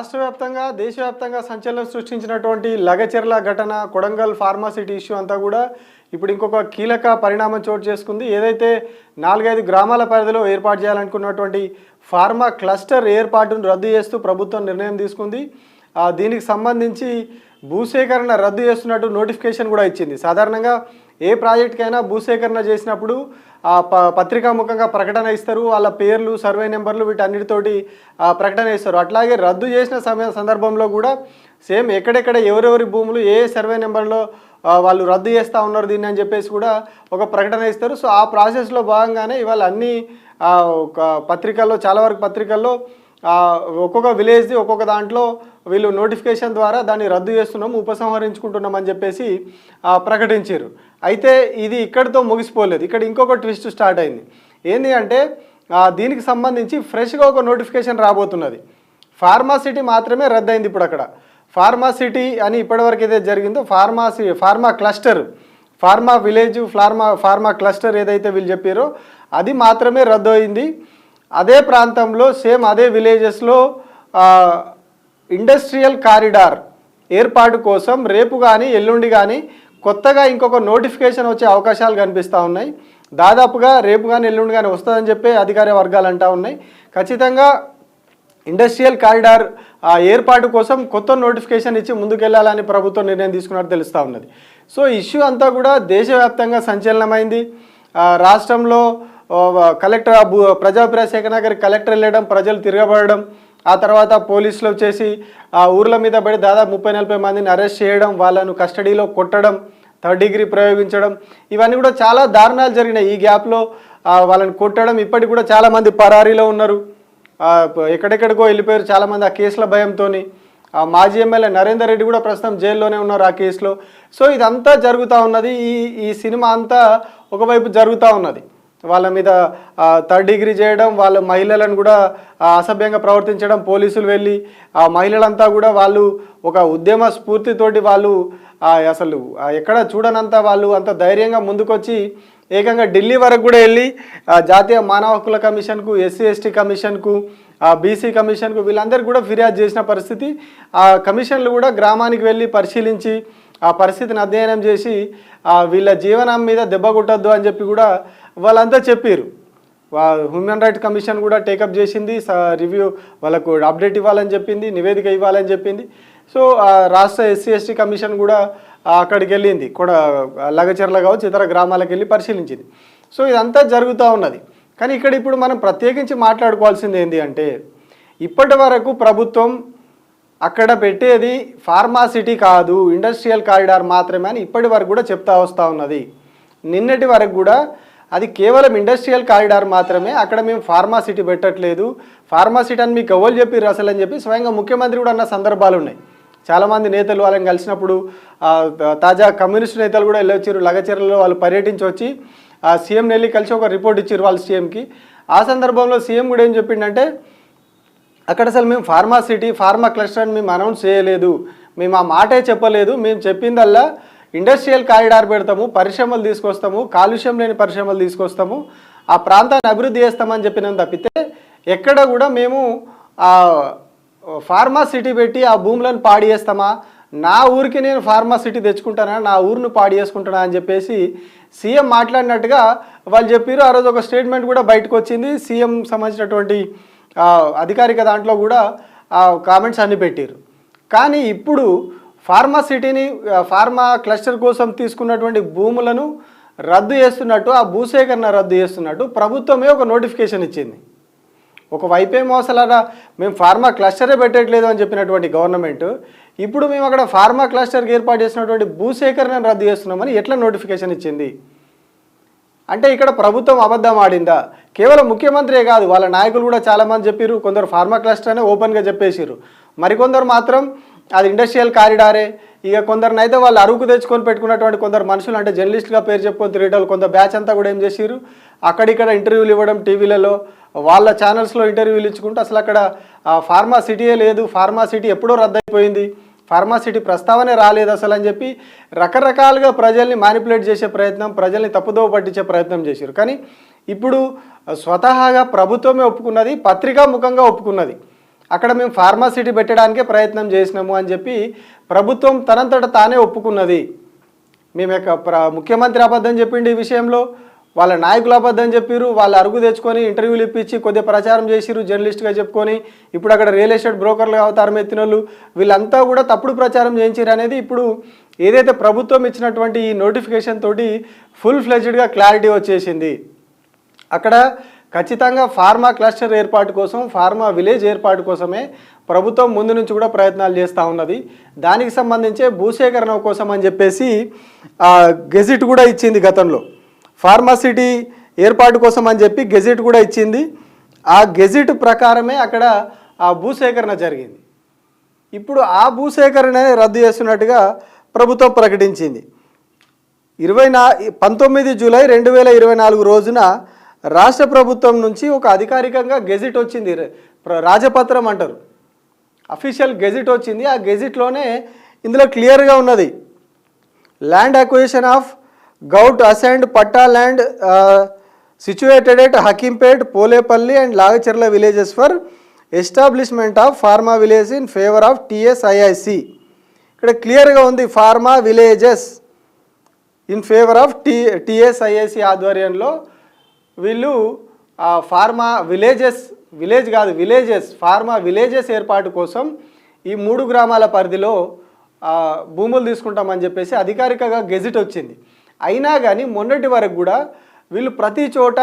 రాష్ట్ర వ్యాప్తంగా దేశవ్యాప్తంగా సంచలనం సృష్టించినటువంటి లగచెర్ల ఘటన కొడంగల్ ఫార్మాసిటీ ఇష్యూ అంతా కూడా ఇప్పుడు ఇంకొక కీలక పరిణామం చోటు చేసుకుంది. ఏదైతే నాలుగైదు గ్రామాల పరిధిలో ఏర్పాటు చేయాలనుకున్నటువంటి ఫార్మా క్లస్టర్ ఏర్పాటును రద్దు చేస్తూ ప్రభుత్వం నిర్ణయం తీసుకుంది. ఆ, దీనికి సంబంధించి భూసేకరణ రద్దు చేస్తున్నట్టు నోటిఫికేషన్ కూడా ఇచ్చింది. సాధారణంగా ఏ ప్రాజెక్ట్కైనా భూసేకరణ చేసినప్పుడు ఆ ప పత్రికాముఖంగా ప్రకటన ఇస్తారు వాళ్ళ పేర్లు సర్వే నెంబర్లు వీటన్నిటితోటి ప్రకటన ఇస్తారు. అట్లాగే రద్దు చేసిన సమయ సందర్భంలో కూడా సేమ్ ఎక్కడెక్కడ ఎవరెవరి భూములు ఏ సర్వే నెంబర్లో వాళ్ళు రద్దు చేస్తూ ఉన్నారు దీన్ని అని చెప్పేసి కూడా ఒక ప్రకటన ఇస్తారు. సో ఆ ప్రాసెస్లో భాగంగానే ఇవాళ అన్ని ఒక పత్రికల్లో చాలా వరకు పత్రికల్లో ఒక్కొక్క విలేజ్ది ఒక్కొక్క దాంట్లో వీళ్ళు నోటిఫికేషన్ ద్వారా దాన్ని రద్దు చేస్తున్నాం ఉపసంహరించుకుంటున్నాం అని చెప్పేసి ప్రకటించారు. అయితే ఇది ఇక్కడితో ముగిసిపోలేదు. ఇక్కడ ఇంకొక ట్విస్ట్ స్టార్ట్ అయింది. ఏంటి అంటే దీనికి సంబంధించి ఫ్రెష్గా ఒక నోటిఫికేషన్ రాబోతున్నది. ఫార్మాసిటీ మాత్రమే రద్దయింది ఇప్పుడు అక్కడ. ఫార్మాసిటీ అని ఇప్పటివరకు ఏదైతే జరిగిందో pharmacy pharma cluster pharma village pharma pharma cluster ఏదైతే వీళ్ళు చెప్పారో అది మాత్రమే రద్దు అయింది అదే ప్రాంతంలో సేమ్ అదే విలేజెస్లో ఇండస్ట్రియల్ కారిడార్ ఏర్పాటు కోసం రేపు కానీ ఎల్లుండి కానీ కొత్తగా ఇంకొక నోటిఫికేషన్ వచ్చే అవకాశాలు కనిపిస్తూ ఉన్నాయి. దాదాపుగా రేపు కానీ ఎల్లుండి కానీ వస్తుందని చెప్పి అధికార వర్గాలు అంటూ ఉన్నాయి. ఖచ్చితంగా ఇండస్ట్రియల్ కారిడార్ ఏర్పాటు కోసం కొత్త నోటిఫికేషన్ ఇచ్చి ముందుకెళ్ళాలని ప్రభుత్వం నిర్ణయం తీసుకున్నట్టు తెలుస్తూ ఉన్నది. సో ఇష్యూ అంతా కూడా దేశవ్యాప్తంగా సంచలనమైంది. రాష్ట్రంలో కలెక్టర్ ప్రజా భూ- ప్రజాభిప్రాయ కలెక్టర్ వెళ్ళడం ప్రజలు తిరగబడడం ఆ తర్వాత పోలీసులు వచ్చేసి ఆ ఊర్ల మీద పడి దాదాపు ముప్పై నలభై మందిని అరెస్ట్ చేయడం వాళ్ళను కస్టడీలో కొట్టడం థర్డ్ డిగ్రీ ప్రయోగించడం ఇవన్నీ కూడా చాలా దారుణాలు జరిగినాయి. ఈ గ్యాప్లో వాళ్ళని కొట్టడం ఇప్పటికి కూడా చాలామంది పరారీలో ఉన్నారు. ఎక్కడెక్కడికో వెళ్ళిపోయారు చాలామంది ఆ కేసుల భయంతో ఆ మాజీ ఎమ్మెల్యే నరేందర్ రెడ్డి కూడా ప్రస్తుతం జైల్లోనే ఉన్నారు ఆ కేసులో. సో ఇదంతా జరుగుతూ ఉన్నది. ఈ ఈ సినిమా అంతా ఒకవైపు జరుగుతూ ఉన్నది. వాళ్ళ మీద థర్డ్ డిగ్రీ చేయడం వాళ్ళ మహిళలను కూడా అసభ్యంగా ప్రవర్తించడం పోలీసులు వెళ్ళి ఆ మహిళలంతా కూడా వాళ్ళు ఒక ఉద్యమ స్ఫూర్తితోటి వాళ్ళు అసలు ఎక్కడ చూడనంత వాళ్ళు అంత ధైర్యంగా ముందుకొచ్చి ఏకంగా ఢిల్లీ వరకు కూడా వెళ్ళి జాతీయ మానవ హక్కుల కమిషన్కు ఎస్సీ ఎస్టీ కమిషన్కు బీసీ కమిషన్కు వీళ్ళందరికీ కూడా ఫిర్యాదు చేసిన పరిస్థితి ఆ కమిషన్లు కూడా గ్రామానికి వెళ్ళి పరిశీలించి ఆ పరిస్థితిని అధ్యయనం చేసి వీళ్ళ జీవనం మీద దెబ్బ కొట్టద్దు అని చెప్పి కూడా వాళ్ళంతా చెప్పారు వా- హ్యూమన్ రైట్స్ కమిషన్ కూడా టేకప్ చేసింది స- రివ్యూ వాళ్ళకు అప్డేట్ ఇవ్వాలని చెప్పింది నివేదిక ఇవ్వాలని చెప్పింది. సో ఆ రాష్ట్ర ఎస్సీ ఎస్టీ కమిషన్ కూడా అక్కడికి వెళ్ళింది. కూడా లగచర్ల కావచ్చు ఇతర గ్రామాలకు వెళ్ళి పరిశీలించింది. సో ఇదంతా జరుగుతూ ఉన్నది. కానీ ఇక్కడ ఇప్పుడు మనం ప్రత్యేకించి మాట్లాడుకోవాల్సింది ఏంటి అంటే ఇప్పటి వరకు ప్రభుత్వం అక్కడ పెట్టేది ఫార్మాసిటీ కాదు ఇండస్ట్రియల్ కారిడార్ మాత్రమే అని ఇప్పటి వరకు కూడా చెప్తా వస్తూ ఉన్నది. నిన్నటి వరకు కూడా అది కేవలం ఇండస్ట్రియల్ కారిడార్ మాత్రమే. అక్కడ మేము ఫార్మాసిటీ పెట్టట్లేదు. ఫార్మాసిటీ అని మీకు ఎవరు చెప్పారు అసలు అని చెప్పి స్వయంగా ముఖ్యమంత్రి కూడా అన్న సందర్భాలు ఉన్నాయి. చాలామంది నేతలు వాళ్ళని కలిసినప్పుడు తాజా కమ్యూనిస్ట్ నేతలు కూడా వెళ్ళొచ్చారు లగచర్లలో వాళ్ళు పర్యటించి వచ్చి ఆ సీఎం వెళ్ళి కలిసి ఒక రిపోర్ట్ ఇచ్చారు వాళ్ళ సీఎంకి. ఆ సందర్భంలో సీఎం కూడా ఏం చెప్పిండంటే అక్కడ అసలు మేము ఫార్మా సిటీ ఫార్మా క్లస్టర్ అని మేము అనౌన్స్ చేయలేదు. మేము ఆ మాటే చెప్పలేదు. మేము చెప్పిందల్లా ఇండస్ట్రియల్ కారిడార్ పెడతాము పరిశ్రమలు తీసుకొస్తాము కాలుష్యం లేని పరిశ్రమలు తీసుకొస్తాము ఆ ప్రాంతాన్ని అభివృద్ధి చేస్తామని చెప్పినాం తప్పితే ఎక్కడ కూడా మేము ఫార్మా సిటీ పెట్టి ఆ భూములను పాడి చేస్తామా? నా ఊరికి నేను ఫార్మా సిటీ తెచ్చుకుంటానా? నా ఊరిని పాడి చేసుకుంటానా అని చెప్పేసి సీఎం మాట్లాడినట్టుగా వాళ్ళు చెప్పారు ఆ రోజు ఒక స్టేట్మెంట్ కూడా బయటకు వచ్చింది. సీఎం సంబంధించినటువంటి అధికారిక దాంట్లో కూడా ఆ కామెంట్స్ అన్ని పెట్టారు కానీ ఇప్పుడు ఫార్మా సిటీని ఫార్మా క్లస్టర్ కోసం తీసుకున్నటువంటి భూములను రద్దు చేస్తున్నట్టు ఆ భూసేకరణ రద్దు చేస్తున్నట్టు ప్రభుత్వమే ఒక నోటిఫికేషన్ ఇచ్చింది. ఒక వైపేమో అసలు అలా మేము ఫార్మా క్లస్టరే పెట్టట్లేదు అని చెప్పినటువంటి గవర్నమెంట్ ఇప్పుడు మేము అక్కడ ఫార్మా క్లస్టర్కి ఏర్పాటు చేసినటువంటి భూసేకరణను రద్దు చేస్తున్నామని ఎట్లా నోటిఫికేషన్ ఇచ్చింది? అంటే ఇక్కడ ప్రభుత్వం అబద్ధం ఆడిందా? కేవలం ముఖ్యమంత్రే కాదు వాళ్ళ నాయకులు కూడా చాలామంది చెప్పారు కొందరు ఫార్మా క్లస్టర్ అనే ఓపెన్గా చెప్పేసారు మరికొందరు మాత్రం అది ఇండస్ట్రియల్ కారిడారే ఇక కొందరినైతే వాళ్ళు అరువుకు తెచ్చుకొని పెట్టుకున్నటువంటి కొందరు మనుషులు అంటే జర్నలిస్ట్గా పేరు చెప్పుకొని తిరిగేటోళ్ళు కొంత బ్యాచ్ అంతా కూడా ఏం చేసారు అక్కడిక్కడ ఇంటర్వ్యూలు ఇవ్వడం టీవీలలో వాళ్ళ ఛానల్స్లో ఇంటర్వ్యూలు ఇచ్చుకుంటూ అసలు అక్కడ ఫార్మాసిటీయే ఫార్మా సిటీయే లేదు. ఫార్మా సిటీ ఎప్పుడో రద్దయిపోయింది. ఫార్మాసిటీ ప్రస్తావనే రాలేదు అసలు అని చెప్పి రకరకాలుగా ప్రజల్ని మ్యానిపులేట్ చేసే ప్రయత్నం ప్రజల్ని తప్పుదోవ పట్టించే ప్రయత్నం చేశారు కానీ ఇప్పుడు స్వతహాగా ప్రభుత్వమే ఒప్పుకున్నది పత్రికా ముఖంగా ఒప్పుకున్నది. అక్కడ మేము ఫార్మాసిటీ పెట్టడానికే ప్రయత్నం చేసినాము అని చెప్పి ప్రభుత్వం తనంతట తానే ఒప్పుకున్నది. మేము యొక్క ముఖ్యమంత్రి అబద్ధం చెప్పిండి ఈ విషయంలో వాళ్ళ నాయకులు అబద్ధం చెప్పారు వాళ్ళు అరుగు తెచ్చుకొని ఇంటర్వ్యూలు ఇప్పించి కొద్దిగా ప్రచారం చేసిరు జర్నలిస్ట్గా చెప్పుకొని. ఇప్పుడు అక్కడ రియల్ ఎస్టేట్ బ్రోకర్లు అవతారం ఎత్తిన వాళ్ళు వీళ్ళంతా కూడా తప్పుడు ప్రచారం చేయించారు అనేది ఇప్పుడు ఏదైతే ప్రభుత్వం ఇచ్చినటువంటి ఈ నోటిఫికేషన్ తోటి ఫుల్ ఫ్లెజ్డ్గా క్లారిటీ వచ్చేసింది. అక్కడ ఖచ్చితంగా ఫార్మా క్లస్టర్ ఏర్పాటు కోసం ఫార్మా విలేజ్ ఏర్పాటు కోసమే ప్రభుత్వం ముందు నుంచి కూడా ప్రయత్నాలు చేస్తూ ఉన్నది. దానికి సంబంధించే భూసేకరణ కోసం అని చెప్పేసి గెజిట్ కూడా ఇచ్చింది గతంలో. ఫార్మాసిటీ ఏర్పాటు కోసం అని చెప్పి గెజిట్ కూడా ఇచ్చింది. ఆ గెజిట్ ప్రకారమే అక్కడ ఆ భూసేకరణ జరిగింది. ఇప్పుడు ఆ భూసేకరణ రద్దు చేస్తున్నట్టుగా ప్రభుత్వం ప్రకటించింది. ఇరవై నా పంతొమ్మిది జూలై రెండు వేల ఇరవై నాలుగు రోజున రాష్ట్ర ప్రభుత్వం నుంచి ఒక అధికారికంగా గెజిట్ వచ్చింది. రాజపత్రం అంటారు. అఫీషియల్ గెజిట్ వచ్చింది. ఆ గెజిట్లోనే ఇందులో క్లియర్గా ఉన్నది. Land acquisition of govt assigned patta land situated at Hakimpet Polepalli and Lagacherla villages for establishment of pharma village in favour of TSIIC ఇక్కడ క్లియర్గా ఉంది pharma villages in favour of T TSIIC ఆధ్వర్యంలో వీళ్ళు ఫార్మా విలేజెస్ విలేజ్ కాదు villages pharma villages ఏర్పాటు కోసం ఈ మూడు గ్రామాల పరిధిలో భూములు తీసుకుంటామని చెప్పేసి అధికారికంగా గెజిట్ వచ్చింది. అయినా కానీ మొన్నటి వరకు కూడా వీళ్ళు ప్రతి చోట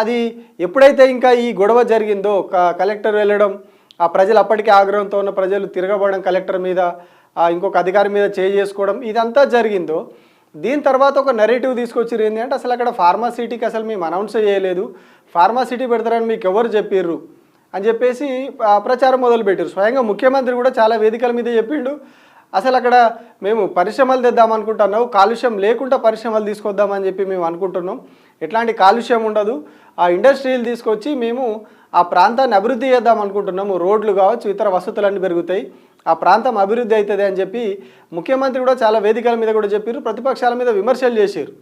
అది ఎప్పుడైతే ఇంకా ఈ గొడవ జరిగిందో క- కలెక్టర్ వెళ్ళడం ఆ ప్రజలు అప్పటికే ఆగ్రహంతో ఉన్న ప్రజలు తిరగబడడం కలెక్టర్ మీద ఇంకొక అధికారి మీద చేయి చేసుకోవడం ఇదంతా జరిగిందో దీని తర్వాత ఒక నెరేటివ్ తీసుకొచ్చారు ఏంటి అంటే అసలు అక్కడ ఫార్మాసిటీకి అసలు మేము అనౌన్స్ చేయలేదు. ఫార్మాసిటీ పెడతారని మీకు ఎవరు చెప్పిర్రు? అని చెప్పేసి ఆ, ప్రచారం మొదలుపెట్టారు స్వయంగా ముఖ్యమంత్రి కూడా చాలా వేదికల మీద చెప్పిండు. అసలు అక్కడ మేము పరిశ్రమలు తెద్దాం అనుకుంటున్నాం కాలుష్యం లేకుండా పరిశ్రమలు తీసుకొద్దామని చెప్పి మేము అనుకుంటున్నాం. ఎట్లాంటి కాలుష్యం ఉండదు. ఆ ఇండస్ట్రీలు తీసుకొచ్చి మేము ఆ ప్రాంతాన్ని అభివృద్ధి చేద్దాం అనుకుంటున్నాము. రోడ్లు కావచ్చు ఇతర వసతులన్నీ పెరుగుతాయి. ఆ ప్రాంతం అభివృద్ధి అవుతుంది అని చెప్పి ముఖ్యమంత్రి కూడా చాలా వేదికల మీద కూడా చెప్పారు. ప్రతిపక్షాల మీద విమర్శలు చేశారు.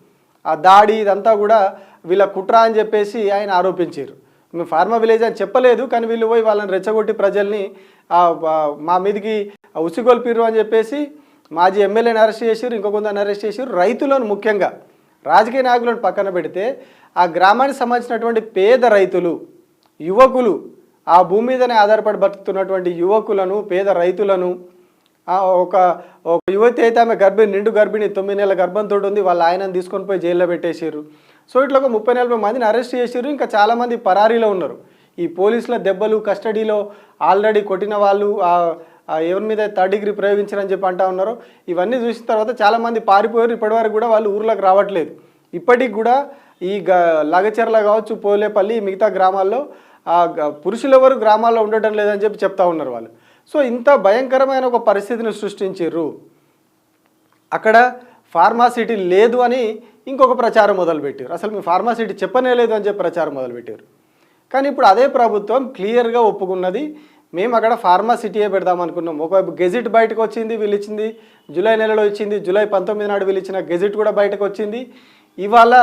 ఆ దాడి ఇదంతా కూడా వీళ్ళ కుట్ర అని చెప్పేసి ఆయన ఆరోపించారు. మేము ఫార్మా విలేజ్ అని చెప్పలేదు కానీ వీళ్ళు పోయి వాళ్ళని రెచ్చగొట్టి ప్రజల్ని మా మీదకి ఉసిగొల్పిర్రు అని చెప్పేసి మాజీ ఎమ్మెల్యేని అరెస్ట్ చేసారు ఇంకో కొందరిని అరెస్ట్ చేసారు రైతులను ముఖ్యంగా రాజకీయ నాయకులను పక్కన పెడితే ఆ గ్రామానికి సంబంధించినటువంటి పేద రైతులు యువకులు ఆ భూమి మీదనే ఆధారపడి బతుకుతున్నటువంటి యువకులను పేద రైతులను ఒక ఒక యువతి అయితే ఆమె గర్భిణి నిండు గర్భిణి తొమ్మిది నెలల గర్భంతో ఉంది వాళ్ళ ఆయనను తీసుకొని పోయి జైల్లో పెట్టేశారు. సో ఇట్లా ఒక ముప్పై నలభై మందిని అరెస్ట్ చేసారు ఇంకా చాలామంది పరారీలో ఉన్నారు. ఈ పోలీసుల దెబ్బలు కస్టడీలో ఆల్రెడీ కొట్టిన వాళ్ళు ఎవరి మీద థర్డ్ డిగ్రీ ప్రయోగించారని చెప్పి అంటా ఉన్నారు. ఇవన్నీ చూసిన తర్వాత చాలామంది పారిపోయారు ఇప్పటివరకు కూడా వాళ్ళు ఊర్లోకి రావట్లేదు. ఇప్పటికి కూడా ఈ గ లగచెర్ల కావచ్చు పోలేపల్లి మిగతా గ్రామాల్లో పురుషులు ఎవరు గ్రామాల్లో ఉండటం లేదని చెప్పి చెప్తా ఉన్నారు వాళ్ళు. సో ఇంత భయంకరమైన ఒక పరిస్థితిని సృష్టించారు అక్కడ ఫార్మాసిటీ లేదు అని ఇంకొక ప్రచారం మొదలుపెట్టారు అసలు మీ ఫార్మాసిటీ చెప్పనే లేదు అని చెప్పి ప్రచారం మొదలుపెట్టారు కానీ ఇప్పుడు అదే ప్రభుత్వం క్లియర్గా ఒప్పుకున్నది మేము అక్కడ ఫార్మాసిటీయే పెడదాం అనుకున్నాం. ఒకవైపు గెజిట్ బయటకు వచ్చింది వీళ్ళు ఇచ్చింది జూలై నెలలో ఇచ్చింది జూలై పంతొమ్మిది నాడు వీళ్ళు ఇచ్చిన గెజిట్ కూడా బయటకు వచ్చింది. ఇవాళ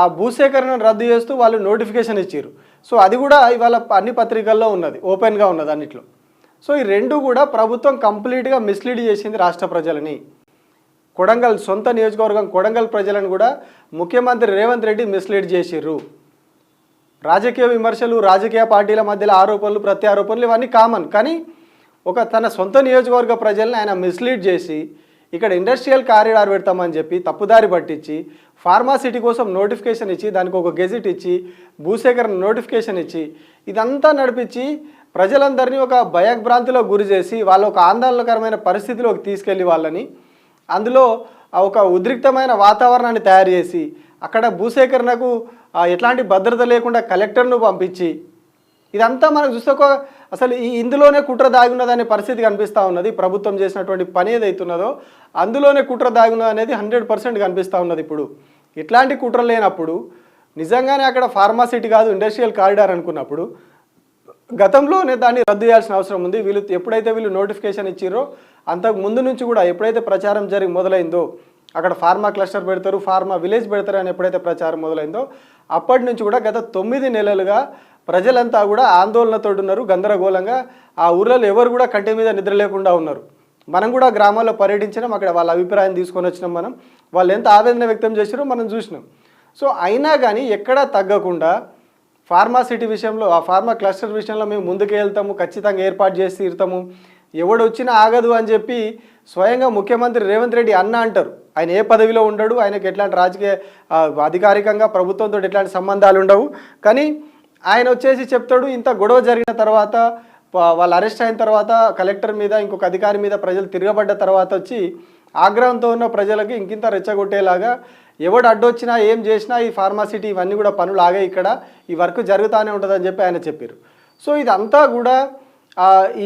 ఆ భూసేకరణను రద్దు చేస్తూ వాళ్ళు నోటిఫికేషన్ ఇచ్చారు సో అది కూడా ఇవాళ అన్ని పత్రికల్లో ఉన్నది ఓపెన్గా ఉన్నది అన్నిట్లో. సో ఈ రెండు కూడా ప్రభుత్వం కంప్లీట్గా మిస్లీడ్ చేసింది రాష్ట్ర ప్రజలని. కొడంగల్ సొంత నియోజకవర్గం కొడంగల్ ప్రజలను కూడా ముఖ్యమంత్రి రేవంత్ రెడ్డి మిస్లీడ్ చేసిర్రు. రాజకీయ విమర్శలు రాజకీయ పార్టీల మధ్యలో ఆరోపణలు ప్రత్యారోపణలు ఇవన్నీ కామన్. కానీ ఒక తన సొంత నియోజకవర్గ ప్రజల్ని ఆయన మిస్లీడ్ చేసి ఇక్కడ ఇండస్ట్రియల్ కారిడార్ పెడతామని చెప్పి తప్పుదారి పట్టించి ఫార్మాసిటీ కోసం నోటిఫికేషన్ ఇచ్చి దానికి ఒక గెజిట్ ఇచ్చి భూసేకరణ నోటిఫికేషన్ ఇచ్చి ఇదంతా నడిపించి ప్రజలందరినీ ఒక భయభ్రాంతిలో గురి చేసి వాళ్ళ ఒక ఆందోళనకరమైన పరిస్థితిలోకి తీసుకెళ్ళి వాళ్ళని అందులో ఆ ఒక ఉద్రిక్తమైన వాతావరణాన్ని తయారు చేసి అక్కడ భూసేకరణకు ఎట్లాంటి భద్రత లేకుండా కలెక్టర్ను పంపించి ఇదంతా మనకు చూస్తే ఒక అసలు ఈ ఇందులోనే కుట్ర దాగున్నదనే పరిస్థితి కనిపిస్తూ ఉన్నది. ప్రభుత్వం చేసినటువంటి పని ఏదైతున్నదో అందులోనే కుట్ర దాగున్నది అనేది హండ్రెడ్ పర్సెంట్ కనిపిస్తూ ఉన్నది ఇప్పుడు. ఇట్లాంటి కుట్ర లేనప్పుడు నిజంగానే అక్కడ ఫార్మాసిటీ కాదు ఇండస్ట్రియల్ కారిడార్ అనుకున్నప్పుడు గతంలోనే దాన్ని రద్దు చేయాల్సిన అవసరం ఉంది. వీళ్ళు ఎప్పుడైతే వీళ్ళు నోటిఫికేషన్ ఇచ్చారో అంతకు ముందు నుంచి కూడా ఎప్పుడైతే ప్రచారం జరిగి మొదలైందో అక్కడ ఫార్మా క్లస్టర్ పెడతారు ఫార్మా విలేజ్ పెడతారు అని ఎప్పుడైతే ప్రచారం మొదలైందో అప్పటి నుంచి కూడా గత తొమ్మిది నెలలుగా ప్రజలంతా కూడా ఆందోళనతో ఉన్నారు గందరగోళంగా. ఆ ఊర్లలో ఎవరు కూడా కంటి మీద నిద్ర లేకుండా ఉన్నారు. మనం కూడా గ్రామాల్లో పర్యటించినాం అక్కడ వాళ్ళ అభిప్రాయం తీసుకొని వచ్చినాం మనం. వాళ్ళు ఎంత ఆవేదన వ్యక్తం చేశారో మనం చూసినాం. సో అయినా కానీ ఎక్కడా తగ్గకుండా ఫార్మాసిటీ విషయంలో ఆ ఫార్మా క్లస్టర్ విషయంలో మేము ముందుకు వెళ్తాము ఖచ్చితంగా ఏర్పాటు చేసి తీరుతాము. ఎవడు వచ్చినా ఆగదు అని చెప్పి స్వయంగా ముఖ్యమంత్రి రేవంత్ రెడ్డి అన్న అంటారు. ఆయన ఏ పదవిలో ఉండడు ఆయనకు ఎట్లాంటి రాజకీయ అధికారికంగా ప్రభుత్వంతో ఎట్లాంటి సంబంధాలు ఉండవు. కానీ ఆయన వచ్చేసి చెప్తాడు ఇంత గొడవ జరిగిన తర్వాత వాళ్ళు అరెస్ట్ అయిన తర్వాత కలెక్టర్ మీద ఇంకొక అధికారి మీద ప్రజలు తిరగబడ్డ తర్వాత వచ్చి ఆగ్రహంతో ఉన్న ప్రజలకు ఇంకింత రెచ్చగొట్టేలాగా ఎవడు అడ్డొచ్చినా ఏం చేసినా ఈ ఫార్మాసిటీ ఇవన్నీ కూడా పనులు ఆగే ఇక్కడ ఈ వర్క్ జరుగుతూనే ఉంటుందని చెప్పి ఆయన చెప్పారు. సో ఇదంతా కూడా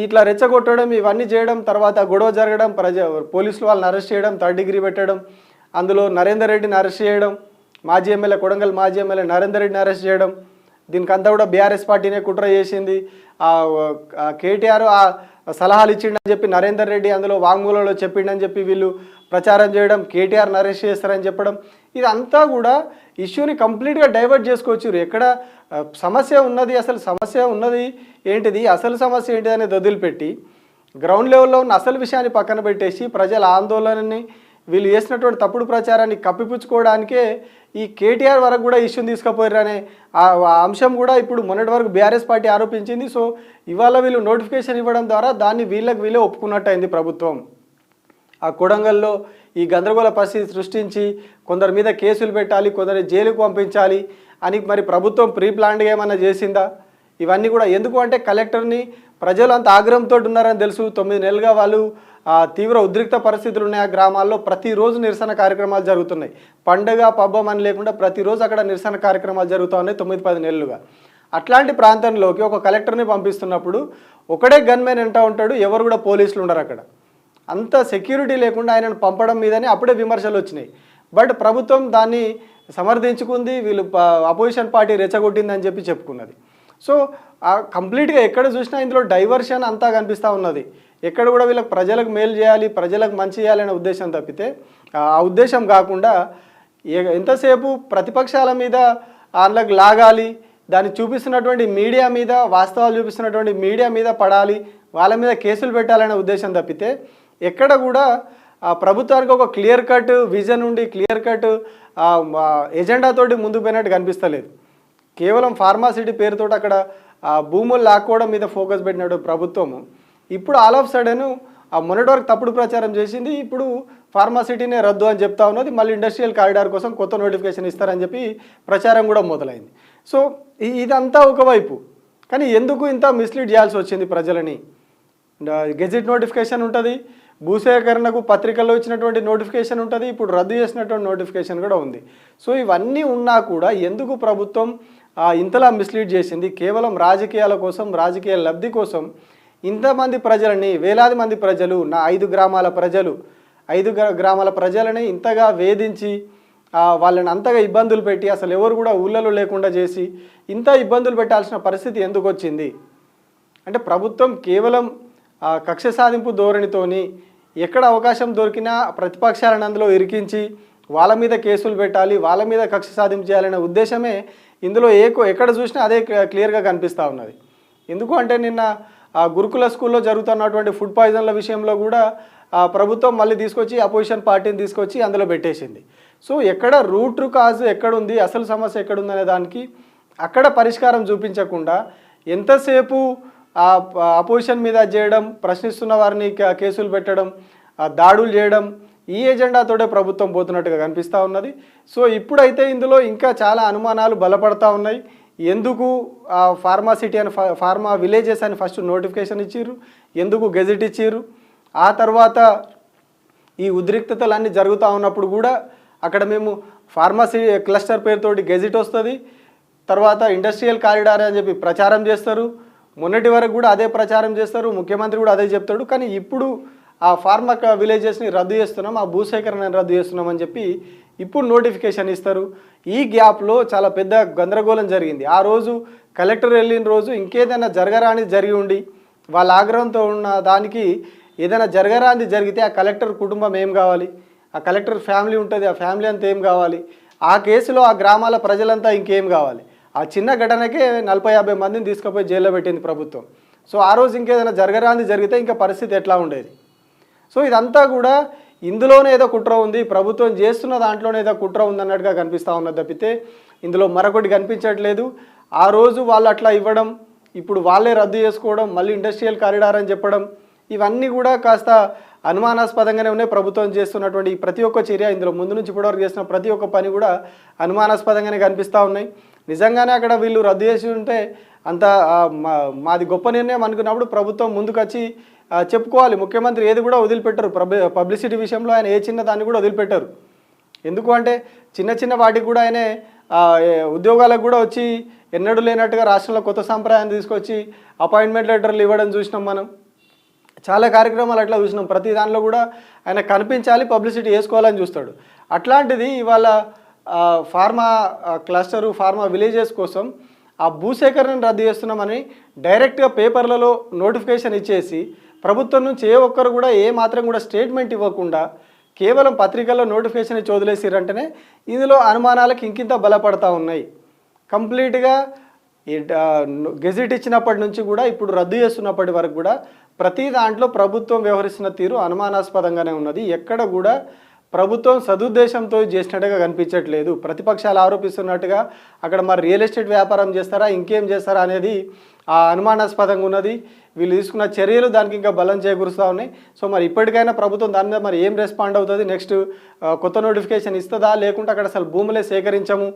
ఇట్లా రెచ్చగొట్టడం ఇవన్నీ చేయడం తర్వాత గొడవ జరగడం ప్రజ పోలీసులు వాళ్ళని అరెస్ట్ చేయడం థర్డ్ డిగ్రీ పెట్టడం అందులో నరేందర్ రెడ్డిని అరెస్ట్ చేయడం మాజీ ఎమ్మెల్యే కొడంగల్ మాజీ ఎమ్మెల్యే నరేందర్ రెడ్డిని అరెస్ట్ చేయడం దీనికంతా కూడా బీఆర్ఎస్ పార్టీనే కుట్ర చేసింది. ఆ, కేటీఆర్ ఆ సలహాలు ఇచ్చిండని చెప్పి నరేందర్ రెడ్డి అందులో వాంగ్మూలంలో చెప్పిండని చెప్పి వీళ్ళు ప్రచారం చేయడం కేటీఆర్ నరేష్ చేస్తారని చెప్పడం ఇదంతా కూడా ఇష్యూని కంప్లీట్గా డైవర్ట్ చేసుకోవచ్చు. ఎక్కడ సమస్య ఉన్నది అసలు సమస్య ఉన్నది ఏంటిది అసలు సమస్య ఏంటిది అనేది వదిలిపెట్టి గ్రౌండ్ లెవెల్లో ఉన్న అసలు విషయాన్ని పక్కన పెట్టేసి ప్రజల ఆందోళనని వీళ్ళు చేసినటువంటి తప్పుడు ప్రచారాన్ని కప్పిపుచ్చుకోవడానికే ఈ కేటీఆర్ వరకు కూడా ఇష్యూని తీసుకుపోయారు అనే ఆ అంశం కూడా ఇప్పుడు మొన్నటి వరకు బీఆర్ఎస్ పార్టీ ఆరోపించింది. సో ఇవాళ వీళ్ళు నోటిఫికేషన్ ఇవ్వడం ద్వారా దాన్ని వీళ్ళకి వీళ్ళే ఒప్పుకున్నట్టు అయింది ప్రభుత్వం. ఆ కొడంగల్లో ఈ గందరగోళ పరిస్థితి సృష్టించి కొందరి మీద కేసులు పెట్టాలి కొందరి జైలుకు పంపించాలి అని మరి ప్రభుత్వం ప్రీ ప్లాన్డ్గా ఏమైనా చేసిందా? ఇవన్నీ కూడా ఎందుకు అంటే కలెక్టర్ని ప్రజలు అంత ఆగ్రహంతో ఉన్నారని తెలుసు. తొమ్మిది నెలలుగా వాళ్ళు తీవ్ర ఉద్రిక్త పరిస్థితులు ఉన్నాయి ఆ గ్రామాల్లో. ప్రతిరోజు నిరసన కార్యక్రమాలు జరుగుతున్నాయి. పండగ పబ్బం అని లేకుండా ప్రతిరోజు అక్కడ నిరసన కార్యక్రమాలు జరుగుతూ ఉన్నాయి తొమ్మిది పది నెలలుగా. అట్లాంటి ప్రాంతంలోకి ఒక కలెక్టర్ని పంపిస్తున్నప్పుడు ఒకడే గన్మెన్ ఎంటా ఉంటాడు ఎవరు కూడా పోలీసులు ఉండరు అక్కడ. అంత సెక్యూరిటీ లేకుండా ఆయనను పంపడం మీదనే అప్పుడే విమర్శలు వచ్చినాయి. బట్ ప్రభుత్వం దాన్ని సమర్థించుకుంది వీళ్ళు అపోజిషన్ పార్టీ రెచ్చగొట్టిందని చెప్పి చెప్పుకున్నది. సో కంప్లీట్గా ఎక్కడ చూసినా ఇందులో డైవర్షన్ అంతా కనిపిస్తూ ఉన్నది. ఎక్కడ కూడా వీళ్ళకి ప్రజలకు మేలు చేయాలి ప్రజలకు మంచి చేయాలనే ఉద్దేశం తప్పితే ఆ ఉద్దేశం కాకుండా ఎంతసేపు ప్రతిపక్షాల మీద వాళ్ళకి లాగాలి దాన్ని చూపిస్తున్నటువంటి మీడియా మీద వాస్తవాలు చూపిస్తున్నటువంటి మీడియా మీద పడాలి వాళ్ళ మీద కేసులు పెట్టాలనే ఉద్దేశం తప్పితే ఎక్కడ కూడా ఆ ప్రభుత్వానికి ఒక క్లియర్ కట్ విజన్ ఉండి క్లియర్ కట్ ఎజెండాతోటి ముందుకు పోయినట్టు కనిపిస్తలేదు. కేవలం ఫార్మాసిటీ పేరుతో అక్కడ ఆ భూములు లాక్కోవడం మీద ఫోకస్ పెట్టినట్టు ప్రభుత్వము. ఇప్పుడు ఆల్ ఆఫ్ సడన్ ఆ మొన్నటి వరకు తప్పుడు ప్రచారం చేసింది. ఇప్పుడు ఫార్మాసిటీనే రద్దు అని చెప్తా ఉన్నది. మళ్ళీ ఇండస్ట్రియల్ కారిడార్ కోసం కొత్త నోటిఫికేషన్ ఇస్తారని చెప్పి ప్రచారం కూడా మొదలైంది. సో ఇదంతా ఒకవైపు. కానీ ఎందుకు ఇంత మిస్లీడ్ చేయాల్సి వచ్చింది ప్రజలని? గెజిట్ నోటిఫికేషన్ ఉంటుంది. భూసేకరణకు పత్రికల్లో ఇచ్చినటువంటి నోటిఫికేషన్ ఉంటుంది. ఇప్పుడు రద్దు చేసినటువంటి నోటిఫికేషన్ కూడా ఉంది. సో ఇవన్నీ ఉన్నా కూడా ఎందుకు ప్రభుత్వం ఇంతలా మిస్లీడ్ చేసింది. కేవలం రాజకీయాల కోసం రాజకీయ లబ్ధి కోసం ఇంతమంది ప్రజలని వేలాది మంది ప్రజలు నా ఐదు గ్రామాల ప్రజలు ఐదు గ్రా- గ్రామాల ప్రజలని ఇంతగా వేధించి వాళ్ళని అంతగా ఇబ్బందులు పెట్టి అసలు ఎవరు కూడా ఊళ్ళలో లేకుండా చేసి ఇంత ఇబ్బందులు పెట్టాల్సిన పరిస్థితి ఎందుకు వచ్చింది? అంటే ప్రభుత్వం కేవలం కక్ష సాధింపు ధోరణితోని ఎక్కడ అవకాశం దొరికినా ప్రతిపక్షాలను అందులో ఇరికించి వాళ్ళ మీద కేసులు పెట్టాలి వాళ్ళ మీద కక్ష సాధింపు చేయాలనే ఉద్దేశమే ఇందులో ఏ కో- ఎక్కడ చూసినా అదే క్లియర్గా కనిపిస్తూ ఉన్నది. ఎందుకు అంటే నిన్న ఆ గురుకుల స్కూల్లో జరుగుతున్నటువంటి ఫుడ్ పాయిజన్ల విషయంలో కూడా ఆ ప్రభుత్వం మళ్ళీ తీసుకొచ్చి అపోజిషన్ పార్టీని తీసుకొచ్చి అందులో పెట్టేసింది. సో ఎక్కడ రూట్ కాజ్ ఎక్కడుంది అసలు సమస్య ఎక్కడుందనే దానికి అక్కడ పరిష్కారం చూపించకుండా ఎంతసేపు ఆ అపోజిషన్ మీద చేయడం ప్రశ్నిస్తున్న వారిని కేసులు పెట్టడం దాడులు చేయడం ఈ ఎజెండాతోటే ప్రభుత్వం పోతున్నట్టుగా కనిపిస్తూ ఉన్నది. సో ఇప్పుడైతే ఇందులో ఇంకా చాలా అనుమానాలు బలపడతా ఉన్నాయి. ఎందుకు ఆ ఫార్మాసిటీ అని ఫార్మా విలేజెస్ అని ఫస్ట్ నోటిఫికేషన్ ఇచ్చిర్రు? ఎందుకు గెజెట్ ఇచ్చిర్రు? ఆ తర్వాత ఈ ఉద్రిక్తతలన్నీ జరుగుతూ ఉన్నప్పుడు కూడా అక్కడ మేము ఫార్మసీ క్లస్టర్ పేరుతోటి గెజిట్ వస్తుంది. తర్వాత ఇండస్ట్రియల్ కారిడార్ అని చెప్పి ప్రచారం చేస్తారు. మొన్నటి వరకు కూడా అదే ప్రచారం చేస్తారు. ముఖ్యమంత్రి కూడా అదే చెప్తాడు. కానీ ఇప్పుడు ఆ ఫార్మా విలేజెస్ని రద్దు చేస్తున్నాం ఆ భూసేకరణని రద్దు చేస్తున్నాం అని చెప్పి ఇప్పుడు నోటిఫికేషన్ ఇస్తారు. ఈ గ్యాప్లో చాలా పెద్ద గందరగోళం జరిగింది. ఆ రోజు కలెక్టర్ వెళ్ళిన రోజు ఇంకేదైనా జరగరాని జరిగి ఉండి వాళ్ళ ఆగ్రహంతో ఉన్న దానికి ఏదైనా జరగరాంది జరిగితే ఆ కలెక్టర్ కుటుంబం ఏం కావాలి? ఆ కలెక్టర్ ఫ్యామిలీ ఉంటుంది ఆ ఫ్యామిలీ అంతా ఏం కావాలి? ఆ కేసులో ఆ గ్రామాల ప్రజలంతా ఇంకేం కావాలి? ఆ చిన్న ఘటనకే నలభై యాభై మందిని తీసుకుపోయి జైల్లో పెట్టింది ప్రభుత్వం. సో ఆ రోజు ఇంకేదైనా జరగరాంది జరిగితే ఇంకా పరిస్థితి ఎట్లా ఉండేది? సో ఇదంతా కూడా ఇందులోనే ఏదో కుట్ర ఉంది. ప్రభుత్వం చేస్తున్న దాంట్లోనే ఏదో కుట్ర ఉందన్నట్టుగా కనిపిస్తూ ఉన్నది తప్పితే ఇందులో మరొకటి కనిపించట్లేదు. ఆ రోజు వాళ్ళు అట్లా ఇవ్వడం ఇప్పుడు వాళ్ళే రద్దు చేసుకోవడం మళ్ళీ ఇండస్ట్రియల్ కారిడార్ అని చెప్పడం ఇవన్నీ కూడా కాస్త అనుమానాస్పదంగానే ఉన్నాయి. ప్రభుత్వం చేస్తున్నటువంటి ప్రతి ఒక్క చర్య ఇందులో ముందు నుంచి ఇప్పటివరకు చేసిన ప్రతి ఒక్క పని కూడా అనుమానాస్పదంగానే కనిపిస్తూ ఉన్నాయి. నిజంగానే అక్కడ వీళ్ళు రద్దు చేసి ఉంటే అంత మా- మాది గొప్ప నిర్ణయం అనుకున్నప్పుడు ప్రభుత్వం ముందుకొచ్చి చెప్పుకోవాలి. ముఖ్యమంత్రి ఏది కూడా వదిలిపెట్టరు. పబ్లిసిటీ విషయంలో ఆయన ఏ చిన్న దాన్ని కూడా వదిలిపెట్టారు. ఎందుకు అంటే చిన్న చిన్న వాటికి కూడా ఆయనే ఉద్యోగాలకు కూడా వచ్చి ఎన్నడూ లేనట్టుగా రాష్ట్రంలో కొత్త సాంప్రదాయాన్ని తీసుకొచ్చి అపాయింట్మెంట్ లెటర్లు ఇవ్వడం చూసినాం మనం. చాలా కార్యక్రమాలు అట్లా చూసినాం. ప్రతి దానిలో కూడా ఆయన కనిపించాలి పబ్లిసిటీ వేసుకోవాలని చూస్తాడు. అట్లాంటిది ఇవాళ ఫార్మా క్లస్టరు ఫార్మా విలేజెస్ కోసం ఆ భూసేకరణను రద్దు చేస్తున్నామని డైరెక్ట్గా పేపర్లలో నోటిఫికేషన్ ఇచ్చేసి ప్రభుత్వం నుంచి ఏ ఒక్కరు కూడా ఏ మాత్రం కూడా స్టేట్మెంట్ ఇవ్వకుండా కేవలం పత్రికల్లో నోటిఫికేషన్ ఇచ్చి వదిలేసిరంటేనే ఇందులో అనుమానాలకు ఇంకింత బలపడతా ఉన్నాయి. కంప్లీట్గా గెజిట్ ఇచ్చినప్పటి నుంచి కూడా ఇప్పుడు రద్దు చేస్తున్నప్పటి వరకు కూడా ప్రతి దాంట్లో ప్రభుత్వం వ్యవహరిస్తున్న తీరు అనుమానాస్పదంగానే ఉన్నది. ఎక్కడ కూడా ప్రభుత్వం సదుద్దేశంతో చేసినట్టుగా కనిపించట్లేదు. ప్రతిపక్షాలు ఆరోపిస్తున్నట్టుగా అక్కడ మరి రియల్ ఎస్టేట్ వ్యాపారం చేస్తారా ఇంకేం చేస్తారా అనేది ఆ అనుమానాస్పదంగా ఉన్నది. వీళ్ళు తీసుకున్న చర్యలు దానికి ఇంకా బలం చేకూరుస్తూ ఉన్నాయి. సో మరి ఇప్పటికైనా ప్రభుత్వం దాని మీద మరి ఏం రెస్పాండ్ అవుతుంది? నెక్స్ట్ కొత్త నోటిఫికేషన్ ఇస్తుందా? లేకుంటే అక్కడ అసలు భూములే సేకరించము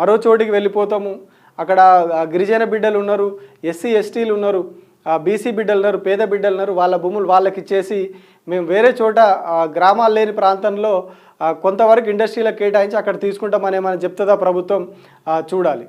మరో చోటికి వెళ్ళిపోతాము. అక్కడ గిరిజన బిడ్డలు ఉన్నారు ఎస్సీ ఎస్టీలు ఉన్నారు. బీసీ బిడ్డలు ఉన్నారు పేద బిడ్డలు ఉన్నారు వాళ్ళ భూములు వాళ్ళకి ఇచ్చేసి మేము వేరే చోట గ్రామాలు లేని ప్రాంతంలో కొంతవరకు ఇండస్ట్రీలకు కేటాయించి అక్కడ తీసుకుంటామని ఏమైనా చెప్తుందా ప్రభుత్వం? చూడాలి.